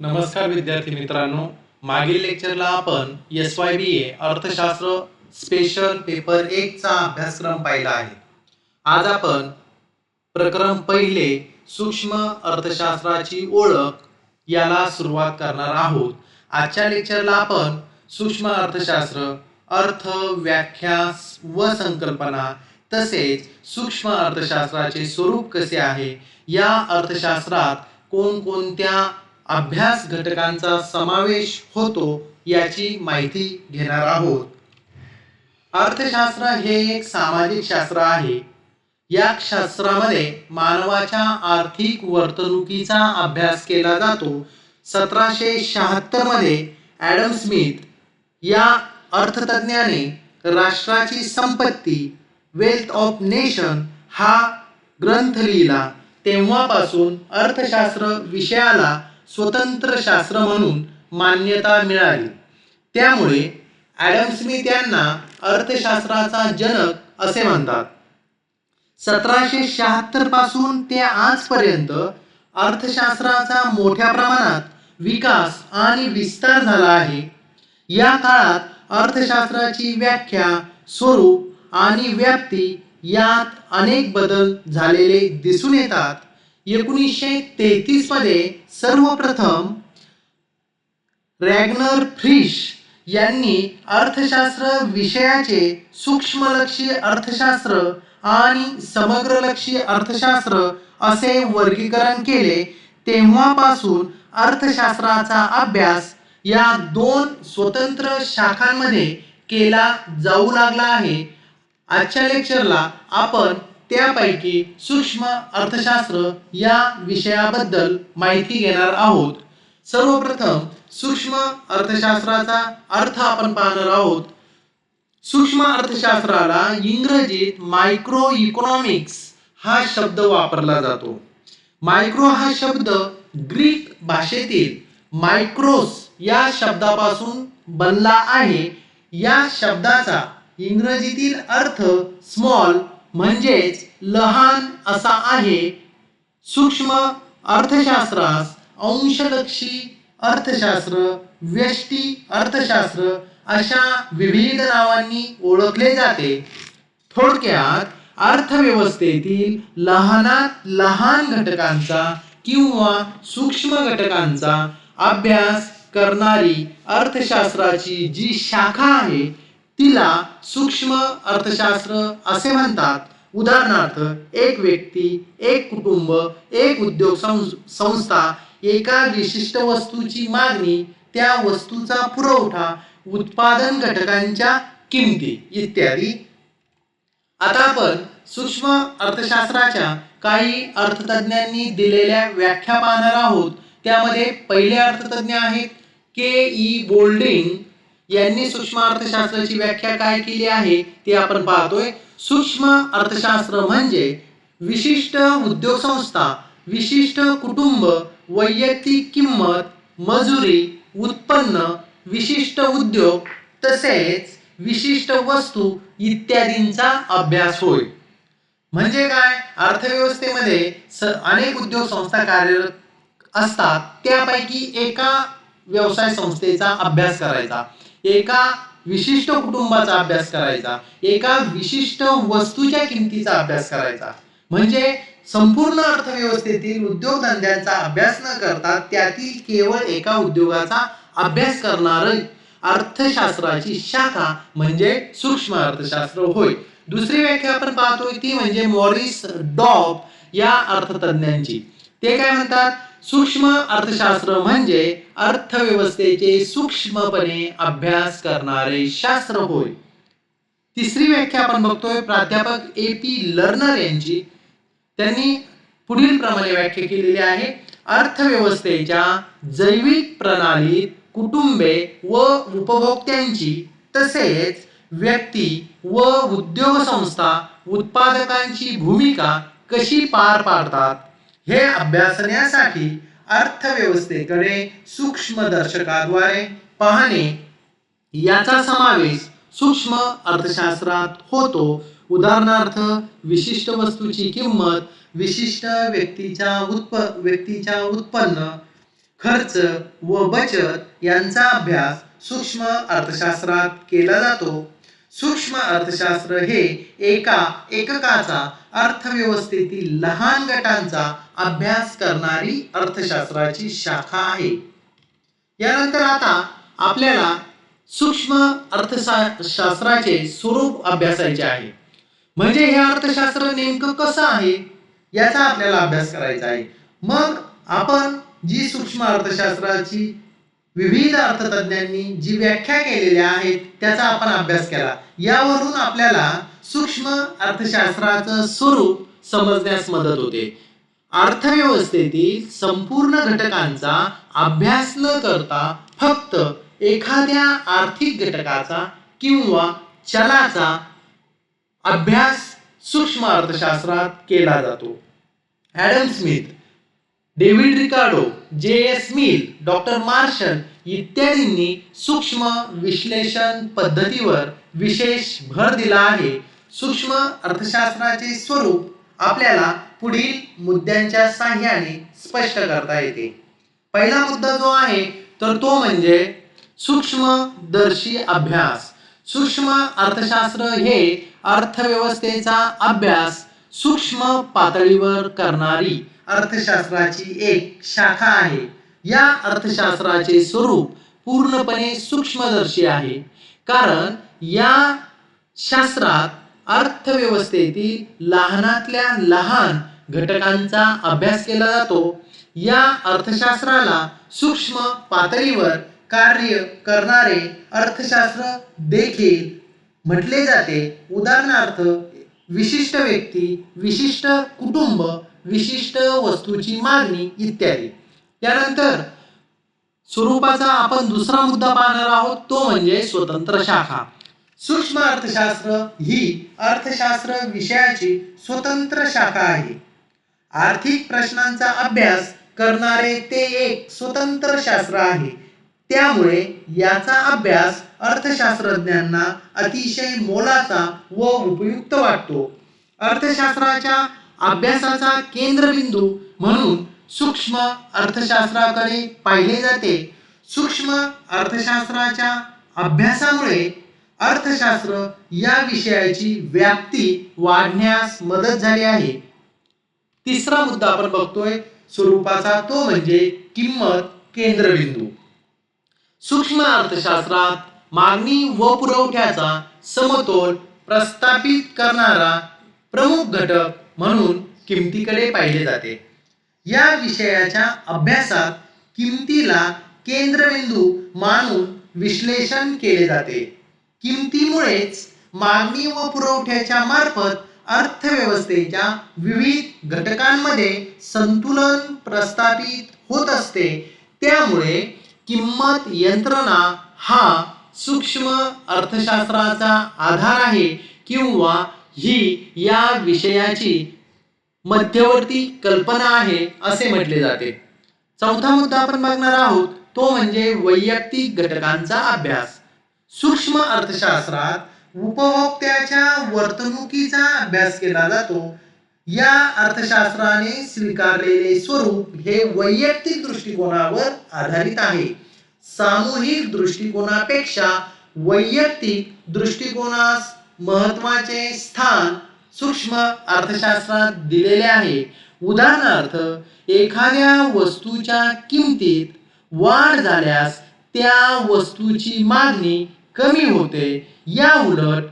नमस्कार विद्यार्थी मित्रांनो. मागील लेक्चरला आपण एस वाय बी ए अर्थशास्त्र स्पेशल पेपर एक चा अभ्यासक्रम पाहिला आहे. आज आपण प्रकरण पहिले सूक्ष्म अर्थशास्त्राची ओळख याला सुरुवात करणार आहोत. आजच्या लेक्चरला आपण सूक्ष्म अर्थशास्त्र अर्थ व्याख्या व संकल्पना तसेच सूक्ष्म अर्थशास्त्राचे स्वरूप कसे आहे या अर्थशास्त्रात कोणकोणत्या अभ्यास घटकांचा समावेश होतो याची माहिती घेणार आहोत. अर्थशास्त्र हे एक सामाजिक शास्त्र आहे. या शास्त्रामध्ये मानवाच्या आर्थिक वर्तणुकीचा अभ्यास केला जातो. सतराशे शहात्तरमध्ये ॲडम स्मिथ या अर्थतज्ञाने राष्ट्राची संपत्ती वेल्थ ऑफ नेशन हा ग्रंथ लिहिला. तेव्हापासून अर्थशास्त्र विषयाला स्वतंत्र शास्त्र म्हणून मान्यता मिळाली. त्यामुळे ॲडम स्मिथ यांना अर्थशास्त्राचा जनक असे म्हणतात. सतराशे शहात्तरपासून ते आजपर्यंत अर्थशास्त्राचा मोठ्या प्रमाणात विकास आणि विस्तार झाला आहे. या काळात अर्थशास्त्राची व्याख्या स्वरूप आणि व्याप्ती यात अनेक बदल झालेले दिसून येतात. एकोणीसशे तेहतीसमध्ये सर्वप्रथम रॅग्नर फ्रिश यांनी अर्थशास्त्र विषयाचे सूक्ष्मलक्षी अर्थशास्त्र आणि समग्रलक्षी अर्थशास्त्र असे वर्गीकरण केले तेव्हापासून अर्थशास्त्राचा अभ्यास या दोन स्वतंत्र शाखांमध्ये केला जाऊ लागला आहे. आजच्या लेक्चरला आपण त्यापैकी सूक्ष्म अर्थशास्त्र या विषयाबद्दल माहिती घेणार आहोत. सर्वप्रथम सूक्ष्म अर्थशास्त्राचा अर्थ आपण पाहणार आहोत. सूक्ष्म अर्थशास्त्राला इंग्रजीत मायक्रो इकॉनॉमिक्स हा शब्द वापरला जातो. मायक्रो हा शब्द ग्रीक भाषेतील मायक्रोस या शब्दापासून बनला आहे. या शब्दाचा इंग्रजीतील अर्थ स्मॉल म्हणजेच लहान असा आहे. सूक्ष्म अर्थशास्त्रास अंशलक्षी अर्थशास्त्र व्यष्टी अर्थशास्त्र अशा विविध नावांनी ओळखले जाते. थोडक्यात अर्थव्यवस्थेतील लहानात लहान घटकांचा किंवा सूक्ष्म घटकांचा अभ्यास करणारी अर्थशास्त्राची जी शाखा आहे तिला सूक्ष्म अर्थशास्त्र असे म्हणतात. उदाहरणार्थ एक व्यक्ती एक कुटुंब एक उद्योग संस्था एका विशिष्ट वस्तूची मागणी त्या वस्तूचा पुरवठा उत्पादन घटकांच्या किमती इत्यादी. आता आपण सूक्ष्म अर्थशास्त्राच्या काही अर्थतज्ञांनी दिलेल्या व्याख्या पाहणार आहोत. त्यामध्ये पहिले अर्थतज्ञ आहेत के ई बोल्डिंग यांनी सूक्ष्म अर्थशास्त्राची व्याख्या काय केली आहे ते आपण पाहतोय. सूक्ष्म अर्थशास्त्र म्हणजे विशिष्ट उद्योग संस्था विशिष्ट कुटुंब वैयक्तिक किंमत मजुरी उत्पन्न विशिष्ट उद्योग तसेच विशिष्ट वस्तू इत्यादींचा अभ्यास होय. म्हणजे काय? अर्थव्यवस्थेमध्ये अनेक उद्योग संस्था कार्यरत असतात. त्यापैकी एका व्यवसाय संस्थेचा अभ्यास करायचा. एका विशिष्ट कुटुंबाचा अभ्यास करायचा एका विशिष्ट वस्तूच्या किमतीचा अभ्यास करायचा. म्हणजे संपूर्ण अर्थव्यवस्थेतील उद्योगधंद्यांचा अभ्यास न करता त्यातील केवळ एका उद्योगाचा अभ्यास करणार अर्थशास्त्राची शाखा म्हणजे सूक्ष्म अर्थशास्त्र होय. दुसरी व्याख्या आपण पाहतोय ती म्हणजे मॉरिस डॉप या अर्थतज्ञांची ते काय म्हणतात? सूक्ष्म अर्थशास्त्र म्हणजे अर्थव्यवस्थेचे सूक्ष्मपणे अभ्यास करणारे शास्त्र होय. तिसरी व्याख्या आपण बघतोय प्राध्यापक ए पी लर्नर यांची. त्यांनी पुढील प्रमाणे व्याख्या केलेली आहे. अर्थव्यवस्थेच्या जैविक प्रणालीत कुटुंबे व उपभोक्त्यांची तसेच व्यक्ती व उद्योग संस्था उत्पादकांची भूमिका कशी पार पाडतात? हे अभ्यासण्यासाठी अर्थव्यवस्थेकडे सूक्ष्मदर्शकाद्वारे पाहणे. याचा समावेश सूक्ष्म अर्थशास्त्रात होतो. उदाहरणार्थ विशिष्ट वस्तूची किंमत विशिष्ट व्यक्तीच्या उत्प व्यक्तीच्या उत्पन्न खर्च व बचत यांचा अभ्यास सूक्ष्म अर्थशास्त्रात केला जातो. सूक्ष्म अर्थशास्त्र हे एका एककाचा अर्थव्यवस्थेतील लहान गटांचा अभ्यास करणारी अर्थशास्त्राची शाखा आहे. यानंतर आता आपल्याला सूक्ष्म अर्थशास्त्राचे स्वरूप अभ्यासायचे आहे. म्हणजे हे अर्थशास्त्र नेमकं कसं आहे? याचा आपल्याला अभ्यास करायचा आहे. मग आपण जी सूक्ष्म अर्थशास्त्राची विविध अर्थतज्ञांनी जी व्याख्या केलेल्या आहेत त्याचा आपण अभ्यास केला. यावरून आपल्याला सूक्ष्म अर्थशास्त्राचं स्वरूप समजण्यास मदत होते. अर्थव्यवस्थेतील संपूर्ण घटकांचा अभ्यास न करता फक्त एखाद्या आर्थिक घटकाचा किंवा चलाचा अभ्यास सूक्ष्म अर्थशास्त्रात केला जातो. Adam Smith David Ricardo J S Mill doctor Marshall इत्यादींनी सूक्ष्म विश्लेषण पद्धतीवर विशेष भर दिला आहे. सूक्ष्म अर्थशास्त्राचे स्वरूप आपल्याला पुढील मुद्द्यांच्या साह्याने स्पष्ट करता येते. पहिला मुद्दा जो आहे तर तो म्हणजे सूक्ष्मदर्शी अभ्यास. सूक्ष्म अर्थशास्त्र हे अर्थव्यवस्थेचा अभ्यास सूक्ष्म पातळीवर करणारी अर्थशास्त्राची एक शाखा आहे. या अर्थशास्त्राचे स्वरूप पूर्णपणे सूक्ष्मदर्शी आहे. कारण या शास्त्रात अर्थव्यवस्थेतील लहानातल्या लहान घटकांचा अभ्यास केला जातो. या अर्थशास्त्राला सूक्ष्म पातळीवर कार्य करणारे अर्थशास्त्र देखील म्हटले जाते. उदाहरणार्थ विशिष्ट व्यक्ती विशिष्ट कुटुंब विशिष्ट वस्तूची मागणी इत्यादी. त्यानंतर स्वरूपाचा आपण दुसरा मुद्दा पाहणार आहोत तो म्हणजे स्वतंत्र शाखा. सूक्ष्म अर्थशास्त्र ही अर्थशास्त्र विषयाची स्वतंत्र शाखा आहे. आर्थिक प्रश्नांचा अभ्यास करणारे ते एक स्वतंत्र शास्त्र आहे. त्यामुळे याचा अभ्यास अर्थशास्त्रज्ञांना अतिशय मोलाचा व उपयुक्त वाटतो. अर्थशास्त्राच्या अभ्यासाचा केंद्रबिंदू म्हणून सूक्ष्म अर्थशास्त्राकडे पाहिले जाते. सूक्ष्म अर्थशास्त्राच्या अभ्यासामुळे अर्थशास्त्र या विषयाची व्याप्ती वाढण्यास मदत झाली आहे. तिसरा मुद्दा आपण बघतोय स्वरूपाचा तो म्हणजे किंमत केंद्रबिंदू. सूक्ष्म अर्थशास्त्रात मागणी व पुरवठ्याचा समतोल प्रस्थापित करणारा प्रमुख घटक म्हणून किमतीकडे पाहिले जाते. या विषयाच्या अभ्यासात किमतीला केंद्रबिंदू मानून विश्लेषण केले जाते. किमतीमुळेच मागणी व पुरवठ्याच्या मार्फत अर्थव्यवस्थेच्या विविध घटकांमध्ये संतुलन प्रस्थापित होत असते. त्यामुळे किंमत यंत्रणा हा सूक्ष्म अर्थशास्त्राचा आधार आहे किंवा ही या विषयाची मध्यवर्ती कल्पना आहे असे म्हटले जाते. चौथा मुद्दा आपण बघणार आहोत तो म्हणजे वैयक्तिक घटकांचा अभ्यास. सूक्ष्म अर्थशास्त्रात उपभोक्त्याच्या वर्तणुकीचा अभ्यास केला जातो. या अर्थशास्त्राने स्वीकारलेले स्वरूप हे वैयक्तिक दृष्टिकोनावर आधारित आहे. सामूहिक दृष्टिकोनापेक्षा वैयक्तिक दृष्टिकोनास महत्त्वाचे स्थान सूक्ष्म अर्थशास्त्रात दिलेले आहे. उदाहरणार्थ एखाद्या वस्तूच्या किमतीत वाढ झाल्यास त्या वस्तूची मागणी कमी होते. या उलट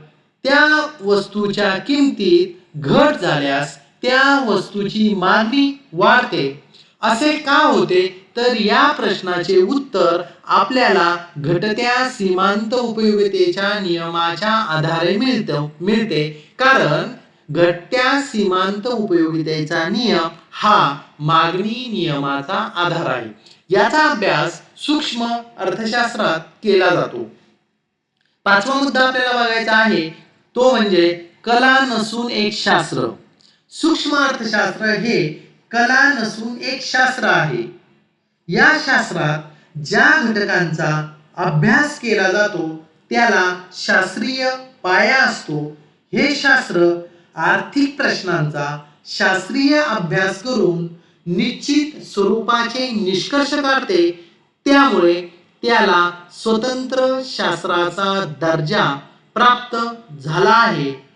त्या वस्तूच्या किमतीत घट झाल्यास त्या वस्तूची मागणी वाढते. असे का होते? तर या प्रश्नाचे उत्तर आपल्याला घटत्या सीमांत उपयोगितेच्या नियमाच्या आधारे मिळत मिळते. कारण घटत्या सीमांत उपयोगितेचा नियम हा मागणी नियमाचा आधार आहे. याचा अभ्यास सूक्ष्म अर्थशास्त्रात केला जातो. पाचवा मुद्दा आपल्याला बघायचा आहे. तो म्हणजे कला नसून एक शास्त्र. सूक्ष्म अर्थशास्त्र हे कला नसून एक शास्त्र आहे. या शास्त्रात ज्या घटकांचा अभ्यास केला जातो त्याला शास्त्रीय पाया असतो. हे शास्त्र आर्थिक प्रश्नांचा शास्त्रीय अभ्यास करून निश्चित स्वरूपाचे निष्कर्ष काढते. त्यामुळे त्याला स्वतंत्र शास्त्राचा दर्जा प्राप्त झाला आहे.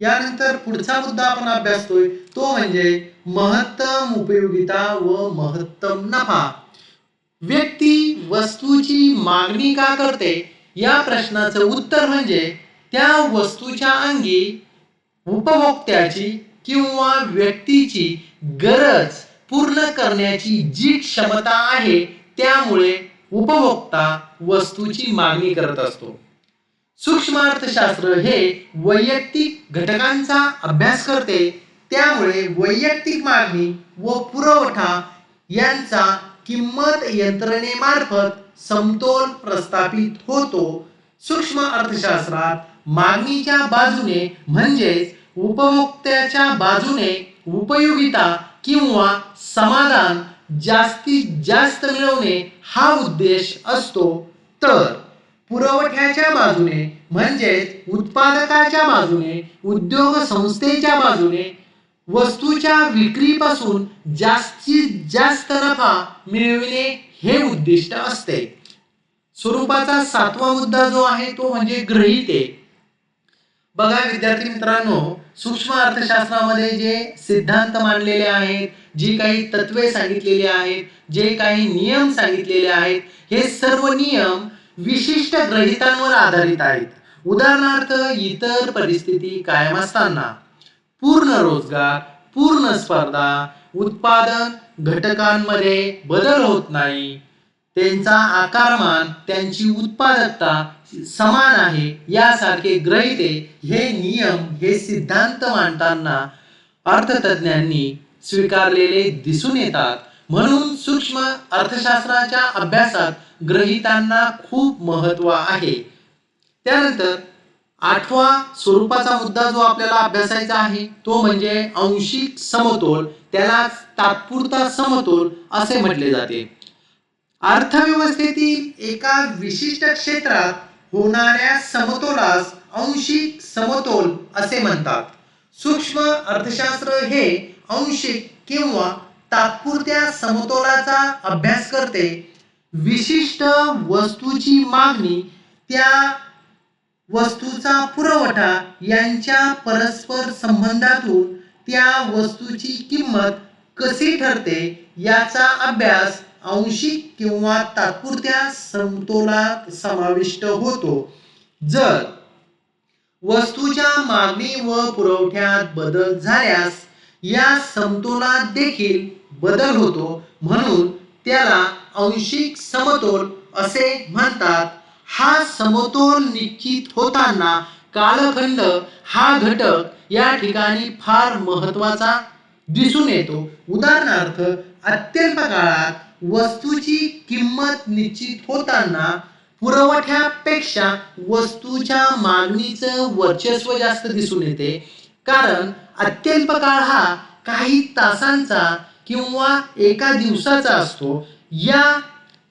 यानंतर पुढचा मुद्दा आपण अभ्यासतोय. तो म्हणजे महत्तम उपयोगिता व महत्तम नफा. व्यक्ती वस्तूची मागणी का करते? या प्रश्नाचं उत्तर म्हणजे त्या वस्तूच्या अंगी उपभोक्त्याची किंवा व्यक्तीची गरज पूर्ण करण्याची जी क्षमता आहे त्यामुळे उपभोक्ता वस्तूची मागणी करत असतो. सूक्ष्म अर्थशास्त्र हे वैयक्तिक घटकांचा अभ्यास करते त्यामुळे वैयक्तिक मागणी व पुरवठा यांचा किंमत यंत्रणेमार्फत समतोल प्रस्थापित होतो. सूक्ष्म अर्थशास्त्रात मागणीच्या बाजूने म्हणजेच उपभोक्त्याच्या बाजूने उपयोगिता किंवा समाधान जास्तीत जास्त मिळवणे हा उद्देश असतो. तर पुरवठ्याच्या बाजूने म्हणजेच उत्पादकाच्या बाजूने उद्योग संस्थेच्या बाजूने वस्तूच्या विक्रीपासून जास्तीत जास्त नफा मिळविणे हे उद्दिष्ट असते. स्वरूपाचा सातवा मुद्दा जो आहे तो म्हणजे ग्रहिते. बघा विद्यार्थी मित्रांनो सूक्ष्म अर्थशास्त्रामध्ये जे सिद्धांत मांडलेले आहेत जी काही तत्वे सांगितलेली आहेत जे काही नियम सांगितलेले आहेत हे सर्व नियम विशिष्ट ग्रहितांवर आधारित आहेत. उदाहरणार्थ इतर परिस्थिती कायम असताना. पूर्ण रोजगार पूर्ण स्पर्धा उत्पादन घटकांमध्ये बदल होत नाही. त्यांचा आकारमान त्यांची उत्पादकता समान आहे यासारखे ग्रहिते हे नियम हे सिद्धांत मांडताना अर्थतज्ञांनी स्वीकारलेले दिसून येतात. म्हणून सूक्ष्म अर्थशास्त्राच्या अभ्यासात ग्रहितांना खूप महत्त्व आहे. त्यानंतर आठवा स्वरूपाचा मुद्दा जो आपल्याला अभ्यासायचा आहे तो म्हणजे अंशिक समतोल त्याला तात्पुरता समतोल असे म्हटले जाते. अर्थव्यवस्थेतील एका विशिष्ट क्षेत्रात होणाऱ्या समतोलास अंशिक समतोल असे म्हणतात. सूक्ष्म अर्थशास्त्र हे अंशिक किंवा तात्पुरत्या समतोलाचा अभ्यास करते. विशिष्ट वस्तूची मागणी त्या वस्तूचा पुरवठा यांच्या परस्पर संबंधातून त्या वस्तूची किंमत कशी ठरते याचा अभ्यास आंशिक किंवा तात्पुरत्या समतोलात समाविष्ट होतो. जर वस्तूच्या मागणी व पुरवठ्यात बदल झाल्यास या समतोलात देखील बदल होतो म्हणून त्याला आंशिक समतोल असे म्हणतात. हा समतोल निश्चित होताना कालखंड हा घटक या ठिकाणी फार महत्त्वाचा दिसून येतो. उदाहरणार्थ अत्यल्प काळात वस्तूची किंमत निश्चित होताना पुरवठ्यापेक्षा वस्तूच्या मागणीचं वर्चस्व जास्त दिसून येते. कारण अत्यल्प काळ हा काही तासांचा किंवा एका दिवसाचा असतो. या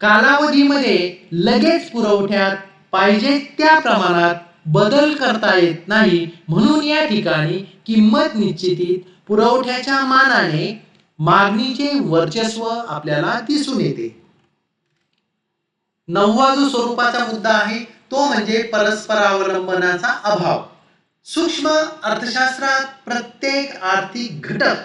कालावधीमध्ये लगेच पुरवठ्यात पाहिजे त्या प्रमाणात बदल करता येत नाही म्हणून या ठिकाणी किंमत निश्चितीत पुरवठ्याच्या मानाने मागणीचे वर्चस्व आपल्याला दिसून येते. नववा जो स्वरूपाचा मुद्दा आहे तो म्हणजे परस्परावलंबनाचा अभाव. सूक्ष्म अर्थशास्त्रात प्रत्येक आर्थिक घटक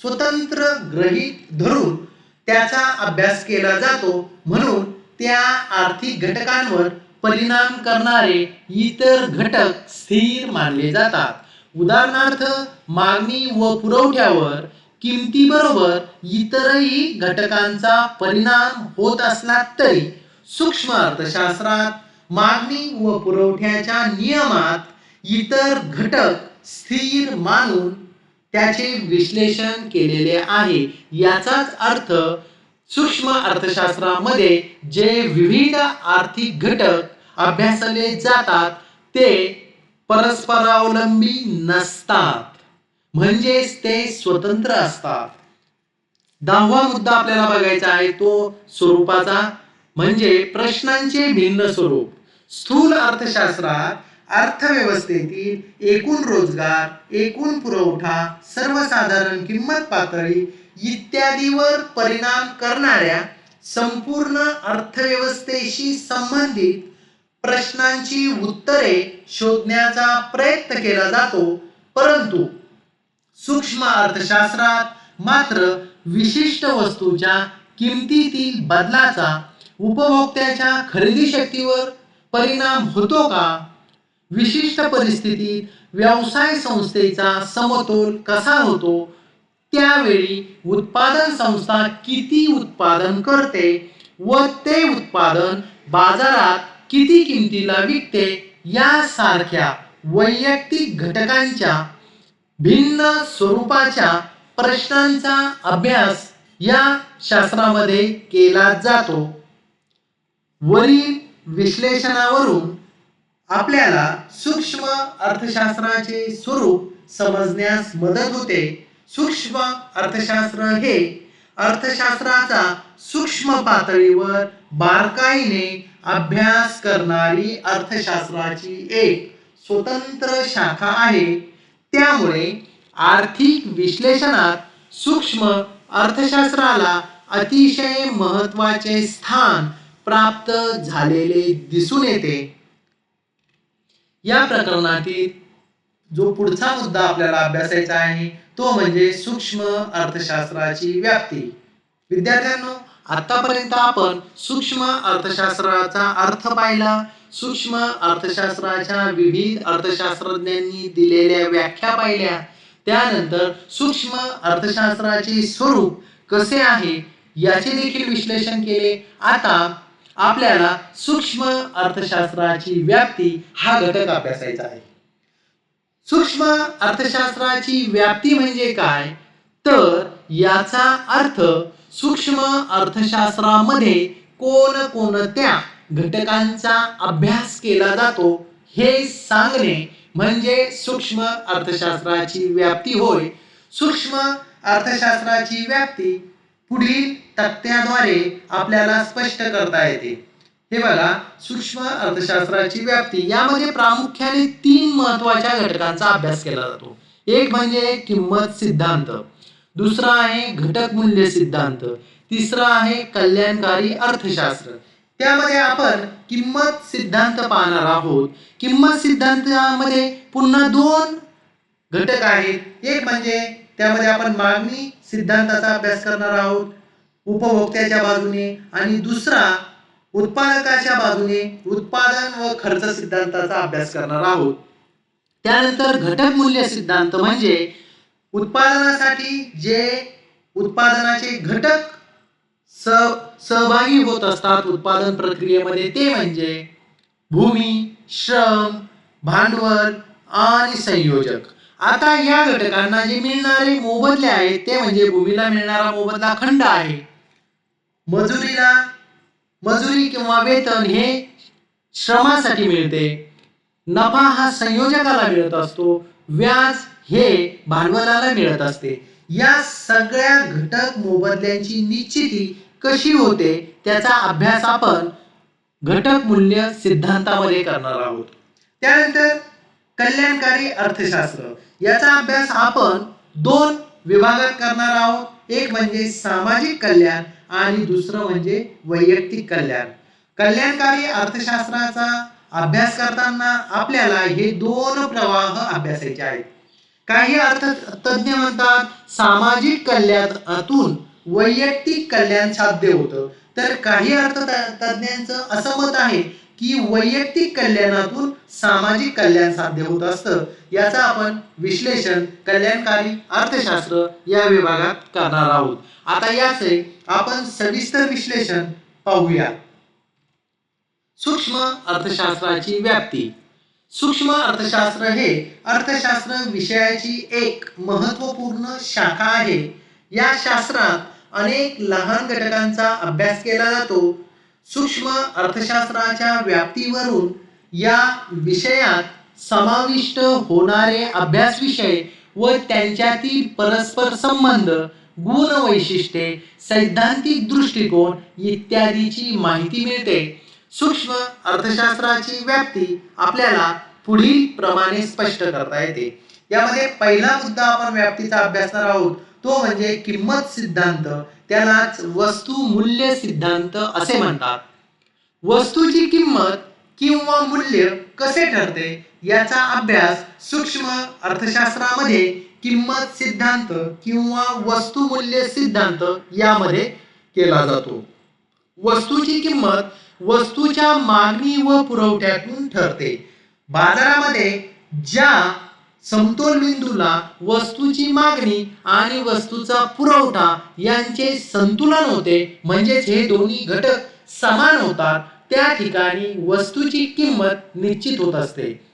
स्वतंत्र ग्रहित धरून त्याचा अभ्यास केला जातो म्हणून त्या आर्थिक घटकांवर परिणाम करणारे इतर घटक स्थिर मानले जातात. उदाहरणार्थ मागणी व पुरवठ्यावर किमतीबरोबर इतरही घटकांचा परिणाम होत असला तरी सूक्ष्म अर्थशास्त्रात मागणी व पुरवठ्याच्या नियमात इतर घटक स्थिर मानून त्याचे विश्लेषण केलेले आहे. याचाच अर्थ सूक्ष्म अर्थशास्त्रामध्ये जे विविध आर्थिक घटक अभ्यासले जातात ते परस्परावलंबी नसतात. म्हणजेच ते स्वतंत्र असतात. दहावा मुद्दा आपल्याला बघायचा आहे तो स्वरूपाचा म्हणजे प्रश्नांचे भिन्न स्वरूप. स्थूल अर्थशास्त्रात अर्थव्यवस्थेतील एकूण रोजगार एकूण पुरवठा सर्वसाधारण किंमत पातळी इत्यादीवर परिणाम करणाऱ्या संपूर्ण अर्थव्यवस्थेशी संबंधित प्रश्नांची उत्तरे शोधण्याचा प्रयत्न केला जातो. परंतु सूक्ष्म अर्थशास्त्रात मात्र विशिष्ट वस्तूच्या किमतीतील बदलाचा उपभोक्त्याच्या खरेदी शक्तीवर परिणाम होतो का? विशिष्ट परिस्थितीत व्यवसाय संस्थेचा समतोल कसा होतो? त्यावेळी उत्पादन संस्था किती उत्पादन करते व ते उत्पादन बाजारात किती किमतीला विकते यासारख्या वैयक्तिक घटकांच्या भिन्न स्वरूपाच्या प्रश्नांचा अभ्यास या शास्त्रामध्ये केला जातो. वरील विश्लेषणावरून आपल्याला सूक्ष्म अर्थशास्त्राचे स्वरूप समजण्यास मदत होते. सूक्ष्म अर्थशास्त्र हे अर्थशास्त्राचा सूक्ष्म पातळीवर बारकाईने अभ्यास करणारी अर्थशास्त्राची एक स्वतंत्र शाखा आहे. त्यामुळे आर्थिक विश्लेषणात सूक्ष्म अर्थशास्त्राला अतिशय महत्त्वाचे स्थान प्राप्त झालेले दिसून येते. या प्रकरणातील जो पुढचा मुद्दा आपल्याला अभ्यासायचा आहे तो म्हणजे सूक्ष्म अर्थशास्त्राची व्याप्ती. विद्यार्थ्यांनो आतापर्यंत आपण सूक्ष्म अर्थशास्त्राचा अर्थ पाहिला. सूक्ष्म अर्थशास्त्राच्या विविध अर्थशास्त्रज्ञांनी दिलेल्या व्याख्या पाहिल्या. त्यानंतर सूक्ष्म अर्थशास्त्राचे स्वरूप कसे आहे याचे देखील विश्लेषण केले. आता आपल्याला सूक्ष्म अर्थशास्त्राची व्याप्ती हा घटक अभ्यासायचा आहे. सूक्ष्म अर्थशास्त्राची व्याप्ती म्हणजे काय? तर याचा अर्थ सूक्ष्म अर्थशास्त्रामध्ये कोणकोणत्या घटकांचा अभ्यास केला जातो हे सांगणे म्हणजे सूक्ष्म अर्थशास्त्राची व्याप्ती होय. सूक्ष्म अर्थशास्त्राची व्याप्ती पुढील तक्त्याद्वारे आपल्याला स्पष्ट करता येते. हे बघा सूक्ष्म अर्थशास्त्राची व्याप्ती यामध्ये प्रामुख्याने तीन महत्त्वाच्या घटकांचा अभ्यास केला जातो. एक म्हणजे किंमत सिद्धांत दुसरा आहे घटक मूल्य सिद्धांत तिसरा आहे कल्याणकारी अर्थशास्त्र. त्यामध्ये आपण किंमत सिद्धांत पाहणार आहोत. किंमत सिद्धांतामध्ये पुन्हा दोन घटक आहेत. एक म्हणजे त्यामध्ये आपण मागणी सिद्धांताचा अभ्यास करणार आहोत उपभोक्त्याच्या बाजूने आणि दुसरा उत्पादकाच्या बाजूने उत्पादन व खर्च सिद्धांताचा अभ्यास करणार आहोत. त्यानंतर घटक मूल्य सिद्धांत म्हणजे उत्पादनासाठी जे उत्पादनाचे घटक सहभागी होत असतात उत्पादन प्रक्रियेमध्ये ते म्हणजे भूमी श्रम भांडवल आणि संयोजक. आता या घटकांना जे मिळणारे मोबदले आहेत ते म्हणजे भूमीला मिळणारा मोबदला खंड आहे. मजुरीला मजुरी किंवा वेतन हे श्रमासाठी मिळते. नफा हा संयोजकाला मिळत असतो. व्याज हे भांडवलाला मिळत असते. या सगळ्या घटक मोबदल्यांची निश्चिती कशी होते त्याचा अभ्यास आपण घटक मूल्य सिद्धांतामध्ये करणार आहोत. त्यानंतर कल्याणकारी अर्थशास्त्र. याचा अभ्यास आपण दोन विभागात करणार आहोत. एक म्हणजे सामाजिक कल्याण आणि दुसरं म्हणजे वैयक्तिक कल्याण. कल्याणकारी अर्थशास्त्राचा अभ्यास करताना आपल्याला हे दोन प्रवाह अभ्यासायचे आहेत. काही अर्थ तज्ञ म्हणतात सामाजिक कल्याणातून वैयक्तिक कल्याण साध्य होतं. तर काही अर्थ तज्ञांचं असं मत आहे की वैयक्तिक कल्याणातून सामाजिक कल्याण साध्य होत असतं. याचं आपण विश्लेषण कल्याणकारी अर्थशास्त्र या विभागात करणार आहोत. आता याचे आपण सविस्तर विश्लेषण पाहूया. सूक्ष्म अर्थशास्त्राची व्याप्ती. सूक्ष्म अर्थशास्त्र हे अर्थशास्त्र विषयाची एक महत्त्वपूर्ण शाखा आहे. या शास्त्रात अनेक लहान घटकांचा अभ्यास केला जातो. सूक्ष्म अर्थशास्त्राच्या व्याप्तीवरून या विषयात समाविष्ट होणारे अभ्यास विषय व त्यांच्यातील परस्पर संबंध गुण वैशिष्ट्ये सैद्धांतिक दृष्टिकोन इत्यादीची माहिती मिळते. सूक्ष्म अर्थशास्त्राची व्याप्ती आपल्याला पुढील प्रमाणे स्पष्ट करता येते. यामध्ये पहिला मुद्दा आपण व्याप्तीचा अभ्यासणार आहोत. तो म्हणजे किंमत सिद्धांत. त्यालाच वस्तू मूल्य सिद्धांत असे म्हणतात. वस्तूची किंमत किंवा मूल्य कसे ठरते? याचा अभ्यास सूक्ष्म अर्थशास्त्रामध्ये किंमत सिद्धांत किंवा वस्तू मूल्य सिद्धांत यामध्ये केला जातो. वस्तूची किंमत वस्तूच्या मागणी व पुरवठ्यातून ठरते. बाजारामध्ये ज्या समतोल बिंदूला वस्तूची मागणी आणि वस्तूचा पुरवठा यांचे संतुलन होते. म्हणजेच हे दोन्ही घटक समान होतात. त्या ठिकाणी वस्तूची किंमत निश्चित होत असते.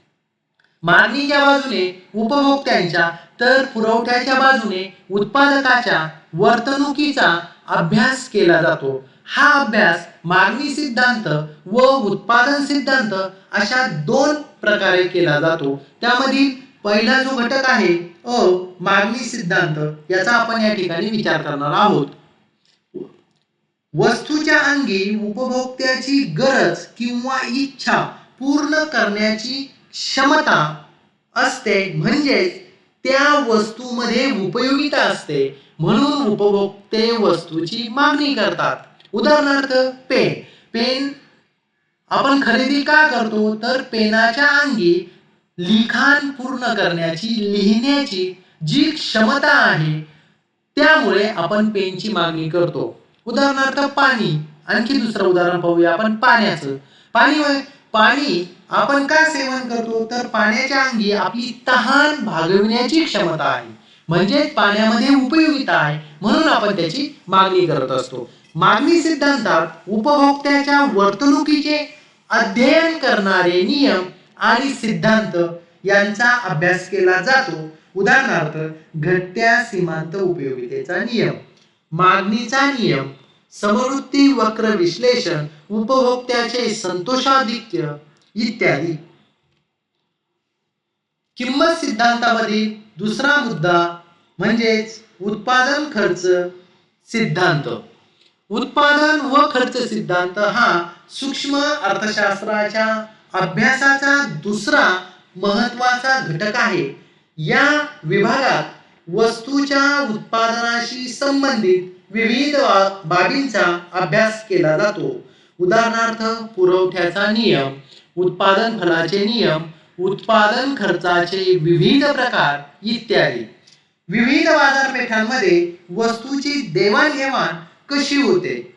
मागणीच्या बाजूने उपभोक्त्यांच्या तर पुरवठ्याच्या बाजूने उत्पादकाच्या वर्तणुकीचा अभ्यास केला जातो. हा अभ्यास मागणी सिद्धांत व उत्पादन सिद्धांत अशा दोन प्रकारे केला जातो. त्यामधील पहिला जो घटक आहे अ मागणी सिद्धांत याचा आपण या ठिकाणी विचार करणार आहोत. वस्तूच्या अंगी उपभोक्त्याची गरज किंवा इच्छा पूर्ण करण्याची क्षमता असते म्हणजेच त्या वस्तूमध्ये उपयोगिता असते. म्हणून उपभोक्ते वस्तूची मागणी करतात. उदाहरणार्थ पेन. पेन आपण खरेदी का करतो? तर पेनाच्या अंगी लिखाण पूर्ण करण्याची लिहिण्याची जी क्षमता आहे त्यामुळे आपण पेनची मागणी करतो. उदाहरणार्थ पाणी. आणखी दुसरं उदाहरण पाहूया आपण पाण्याचं. पाणी पाणी आपण का सेवन करतो? तर पाण्याच्या अंगी आपली तहान भागविण्याची क्षमता आहे. म्हणजे पाण्यामध्ये उपयोगिता आहे म्हणून आपण त्याची मागणी करत असतो. मागणी सिद्धांतात उपभोक्त्याच्या वर्तणुकीचे अध्ययन करणारे नियम आणि सिद्धांत यांचा अभ्यास केला जातो. उदाहरणार्थ घटत्या सीमांत उपयोगितेचा नियम. मागणीचा नियम समवृत्ती वक्र विश्लेषण उपभोक्त्याचे संतोषाधिक्य इत्यादी. किंमत सिद्धांतामधील दुसरा मुद्दा म्हणजेच उत्पादन खर्च सिद्धांत. उत्पादन व खर्च सिद्धांत हा सूक्ष्म अर्थशास्त्राच्या अभ्यासाचा दुसरा महत्त्वाचा घटक आहे. या विभागात वस्तूच्या उत्पादनाशी संबंधित विविध बाबींचा अभ्यास केला जातो. उदाहरणार्थ पुरवठ्याचा नियम उत्पादन फलाचे नियम उत्पादन खर्चाचे विविध प्रकार इत्यादी. विविध बाजारपेठांमध्ये वस्तूची देवाणघेवाण कशी होते?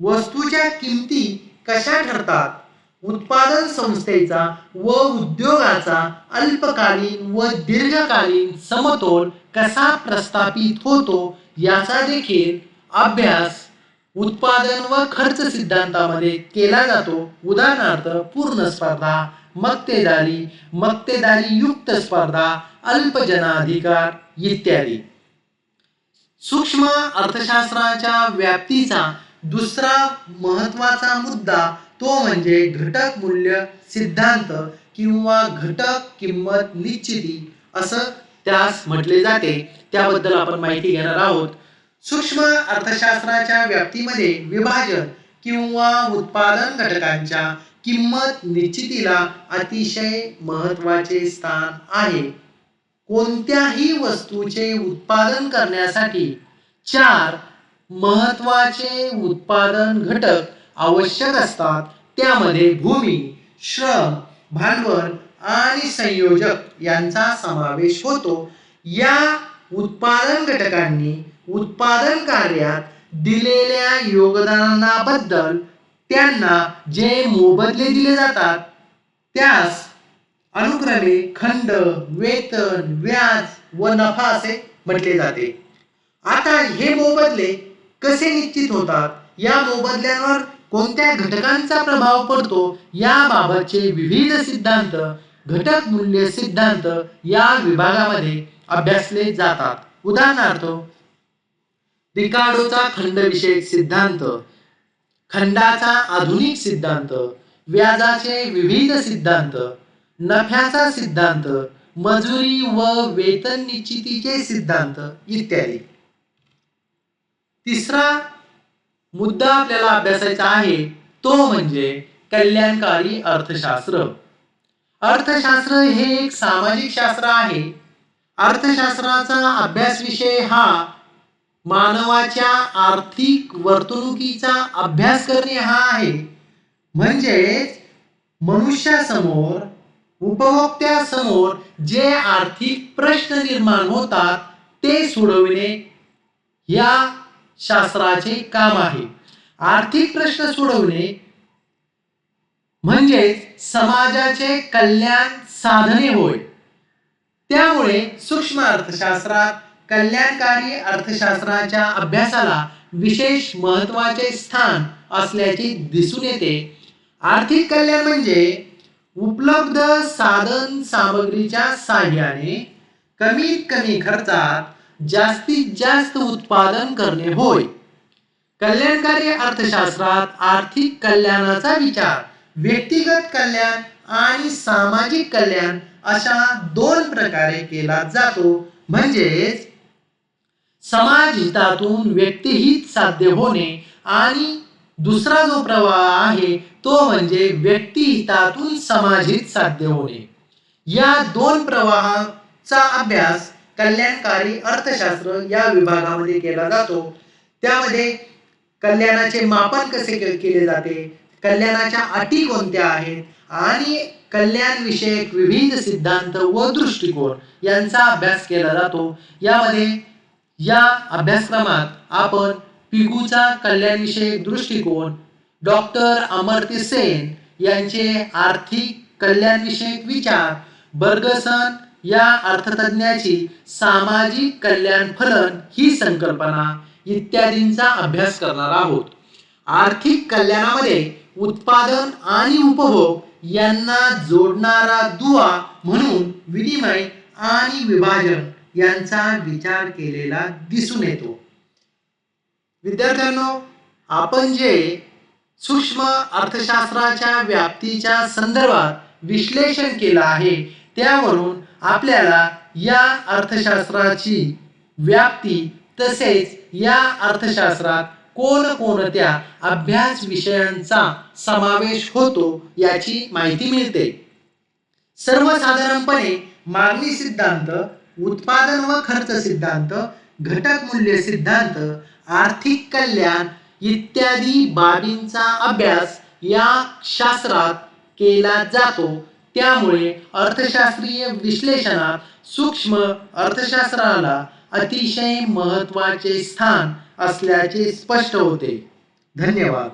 वस्तूच्या किमती कशा ठरतात? उत्पादन संस्थेचा व उद्योगाचा अल्पकालीन व दीर्घकालीन समतोल कसा प्रस्थापित होतो याचा देखील अभ्यास उत्पादन व खर्च सिद्धांतामध्ये केला जातो. उदाहरणार्थ पूर्ण स्पर्धा मक्तेदारी मक्तेदारी युक्त स्पर्धा अल्पजनाधिकार इत्यादी. सूक्ष्म अर्थशास्त्राच्या व्याप्तीचा दुसरा महत्त्वाचा मुद्दा तो म्हणजे घटक मूल्य सिद्धांत किंवा घटक किंमत निश्चिती असं त्यास म्हटले जाते. त्याबद्दल आपण माहिती घेणार आहोत. सूक्ष्म अर्थशास्त्राच्या व्याप्तीमध्ये विभाजन किंवा उत्पादन घटकांच्या किंमत निश्चितीला अतिशय महत्त्वाचे स्थान आहे. कोणत्याही वस्तूचे उत्पादन करण्यासाठी चार महत्त्वाचे उत्पादन घटक आवश्यक असतात. त्यामध्ये भूमी श्रम भांडवल आणि संयोजक यांचा समावेश होतो. या उत्पादन घटकांनी उत्पादन कार्यात दिलेल्या योगदानाबद्दल त्यांना जे मोबदले दिले जातात त्यास अनुक्रमे खंड वेतन व्याज व नफा असे म्हटले जाते. आता हे मोबदले कसे निश्चित होतात? या मोबदल्यांवर कोणत्या घटकांचा प्रभाव पडतो याबाबतचे विविध सिद्धांत घटक मूल्य सिद्धांत या विभागामध्ये अभ्यासले जातात. उदाहरणार्थ रिकार्डोचा खंडविषयक सिद्धांत खंडाचा आधुनिक सिद्धांत व्याजाचे विविध सिद्धांत नफ्याचा सिद्धांत मजुरी व वेतन निश्चितीचे सिद्धांत इत्यादी. तिसरा मुद्दा आपल्याला अभ्यासायचा आहे तो म्हणजे कल्याणकारी अर्थशास्त्र. अर्थशास्त्र हे एक सामाजिक शास्त्र आहे. अर्थशास्त्राचा अभ्यास विषय हा मानवाच्या आर्थिक वर्तणुकीचा अभ्यास करणे हा आहे. म्हणजेच मनुष्यासमोर उपभोक्त्यासमोर जे आर्थिक प्रश्न निर्माण होतात ते सोडविणे या शास्त्राचे काम आहे. आर्थिक प्रश्न सोडवणे म्हणजे समाजाचे कल्याण साधने होय. त्यामुळे सूक्ष्म अर्थशास्त्रात कल्याणकारी अर्थशास्त्राच्या अभ्यासाला विशेष महत्त्वाचे स्थान असल्याचे दिसून येते. आर्थिक कल्याण म्हणजे उपलब्ध साधन सामग्रीच्या साह्याने कमीत कमी खर्चात जास्तीत जास्त उत्पादन करणे होय. कल्याणकारी अर्थशास्त्रात आर्थिक कल्याणाचा विचार व्यक्तिगत कल्याण आणि सामाजिक कल्याण अशा दोन प्रकारे केला जातो. म्हणजेच समाज हितातून व्यक्तिहित साध्य होणे आणि दुसरा जो प्रवाह आहे तो म्हणजे व्यक्तिहितातून समाजहित साध्य होणे. या दोन प्रवाहाचा अभ्यास कल्याणकारी अर्थशास्त्र या विभागामध्ये केला जातो. त्यामध्ये कल्याणाचे मापन कसे के- केले जाते? कल्याणाच्या अटी कोणत्या आहेत? आणि कल्याण विषयक विविध सिद्धांत व दृष्टिकोन यांचा अभ्यास केला जातो. यामध्ये या अभ्यासक्रमात आपण पिगूचा कल्याणविषयक दृष्टिकोन डॉक्टर अमर्त्य सेन यांचे आर्थिक कल्याणविषयक विचार बर्गसन या अर्थतज्ञाची सामाजिक कल्याण फलन ही संकल्पना इत्यादींचा अभ्यास करणार आहोत. आर्थिक कल्याणामध्ये उत्पादन आणि उपभोग यांना जोडणारा दुवा म्हणून विनिमय आणि विभाजन यांचा विचार केलेला दिसून येतो. विद्यार्थ्यांनो आपण जे सूक्ष्म अर्थशास्त्राच्या व्याप्तीच्या संदर्भात विश्लेषण केलं आहे त्यावरून आपल्याला या अर्थशास्त्राची व्याप्ती तसेच या अर्थशास्त्रात कोणकोणत्या अभ्यास विषयांचा समावेश होतो याची माहिती मिळते. सर्वसाधारणपणे मागणी सिद्धांत उत्पादन व खर्च सिद्धांत घटक मूल्य सिद्धांत आर्थिक कल्याण इत्यादी बाबींचा अभ्यास या शास्त्रात केला जातो. त्यामुळे अर्थशास्त्रीय विश्लेषणात सूक्ष्म अर्थशास्त्राला अतिशय महत्त्वाचे स्थान असल्याचे स्पष्ट होते. धन्यवाद.